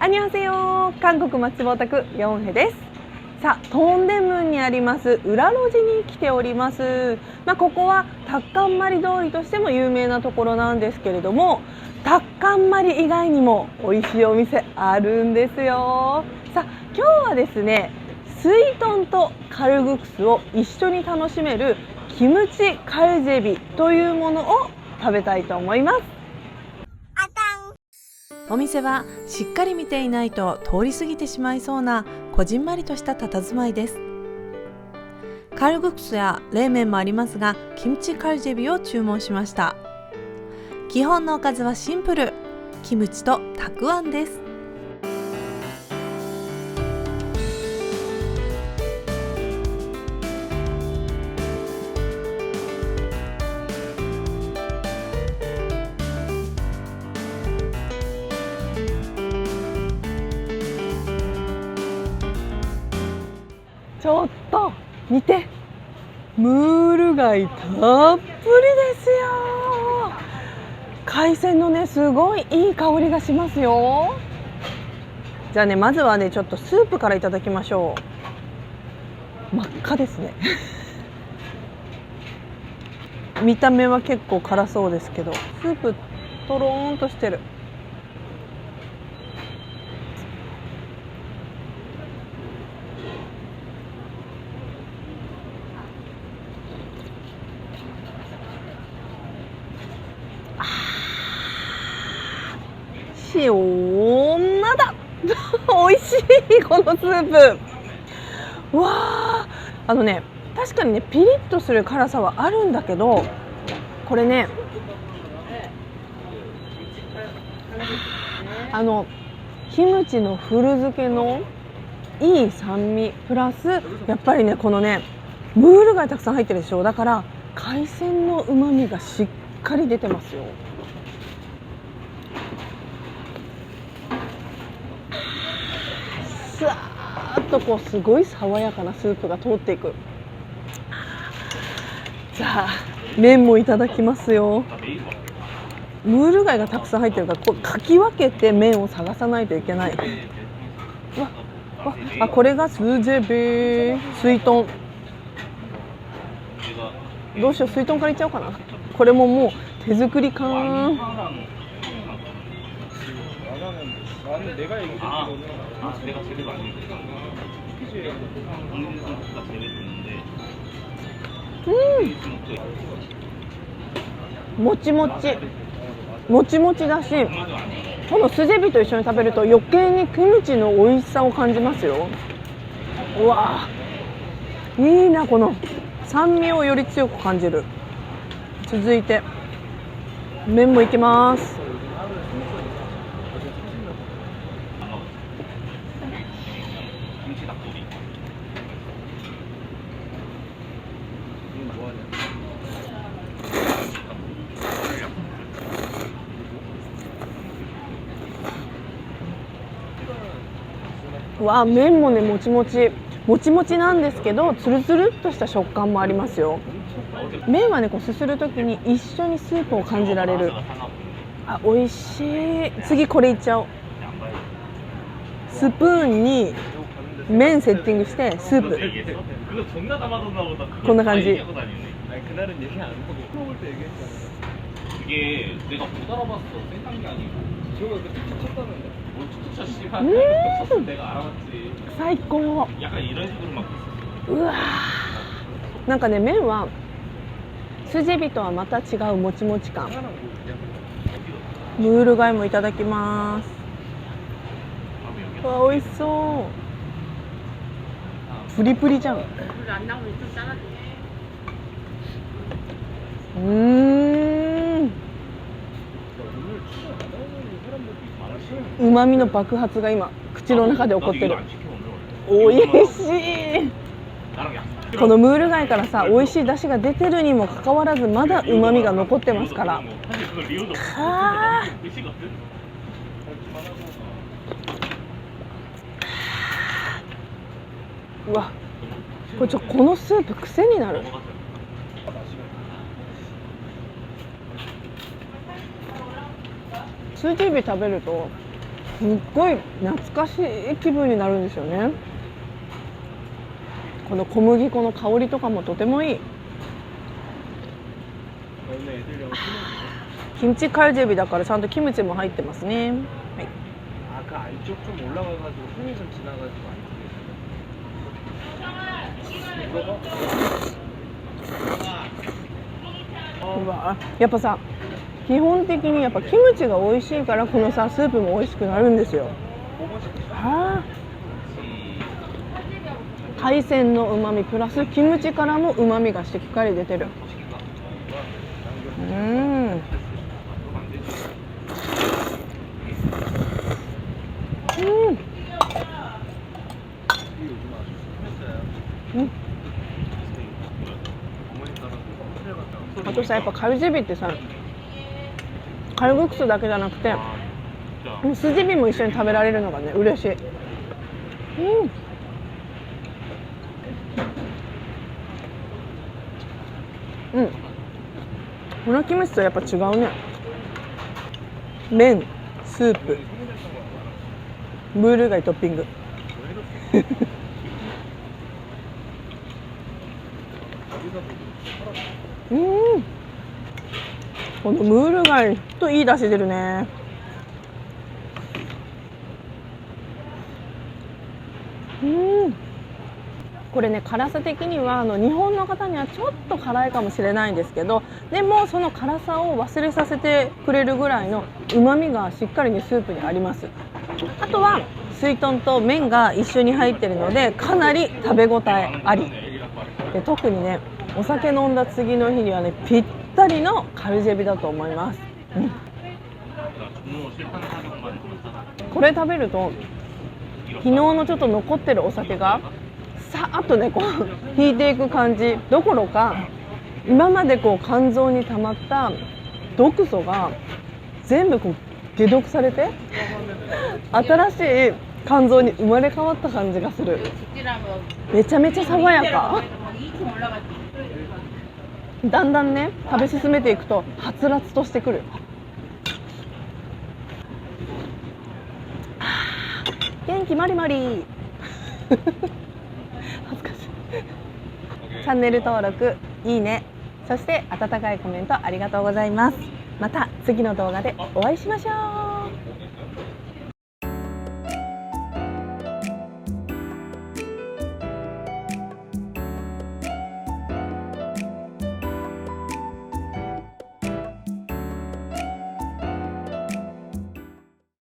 アニョンセヨ韓国松本区ヨンヘですさあトンデムンにあります裏路地に来ておりますまあ、ここはタッカンマリ通りとしても有名なところなんですけれどもタッカンマリ以外にも美味しいお店あるんですよさあ今日はですねスイトンとカルグクスを一緒に楽しめるキムチカルジェビというものを食べたいと思いますお店はしっかり見ていないと通り過ぎてしまいそうなこじんまりとした佇まいです。カルグクスや冷麺もありますがキムチカルジェビを注文しました。基本のおかずはシンプル。キムチとたくあんです。ょっと見て。ムール貝たっぷりですよ。海鮮のねすごいいい香りがしますよ。じゃあねまずはねちょっとスープからいただきましょう。真っ赤ですね。見た目は結構辛そうですけどスープとろーんとしてる。塩まだ。美味しい このスープ。わあ。あのね確かにねピリッとする辛さはあるんだけどこれねあのキムチの古漬けのいい酸味プラスやっぱりねこのねムール貝たくさん入ってるでしょ。だから海鮮のうまみがしっかり出てますよ。スーッとこうすごい爽やかなスープが通っていく。じゃあ麺もいただきますよ。ムール貝がたくさん入ってるからこうかき分けて麺を探さないといけない。わわあこれがスージェビー。スイトン。どうしようスイトンからいっちゃおうかな。これももう手作り感。나는 내가 얘기 아, 듣기로는 아, 내가 제대로 안 읽었어. 퀴즈에 강민 선수가 제일 듣는데. 음 もちもちもちもちだし 맞아, 아니야. このスジェビと一緒に食べると余計にキムチの美味しさを感じますようわーいいなこの酸味をより強く感じる続いて麺もいきます は麺もねもちもち。もちもちなんですけどつるつるっとした食感もありますよ。麺はねこうすする時に一緒にスープを感じられる。あ美味しい。次これいっちゃおう。スプーンに麺セッティングしてスープ。こんな感じ。最高。うわなんかね麺は筋火とはまた違うもちもち感。ムール貝もいただきます。わ美味しそう。プリプリじゃん。うん。うまみの爆発が今口の中で起こってる。美味しい。このムール貝からさ美味しい出汁が出てるにもかかわらずまだうまみが残ってますから。はあうわこれちょこのスープ癖になる。スービ食べるとすっごい懐かしい気分になるんですよね。この小麦粉の香りとかもとてもいい。キムチカルジビだからちゃんとキムチも入ってますね。はい。うわやっぱさ基本的にやっぱキムチが美味しいからこのさスープも美味しくなるんですよ。はあ。海鮮のうまみプラスキムチからもうまみがしっかり出てる。うん。うん。あとさやっぱカルジビってさカルグクスだけじゃなくてすじ身も一緒に食べられるのがね嬉しい。うん。うん。粉キムチとやっぱ違うね。麺スープ。ブール貝トッピング。うん。このムール貝といい出汁出るね。うん。これね辛さ的にはあの日本の方にはちょっと辛いかもしれないんですけどでもその辛さを忘れさせてくれるぐらいのうまみがしっかりにスープにあります。あとは水豚と麺が一緒に入ってるのでかなり食べ応えあり。で特にねお酒飲んだ次の日にはねぴっったりのカルジェビだと思います、うん、これ食べると昨日のちょっと残ってるお酒がさーっとねこう引いていく感じ。どころか今までこう肝臓に溜まった毒素が全部こう解毒されて新しい肝臓に生まれ変わった感じがする。めちゃめちゃ爽やか。だんだんね食べ進めていくとはつらつとしてくる。元気まりまり。恥ずかしい。チャンネル登録いいね。そして温かいコメントありがとうございます。また次の動画でお会いしましょう。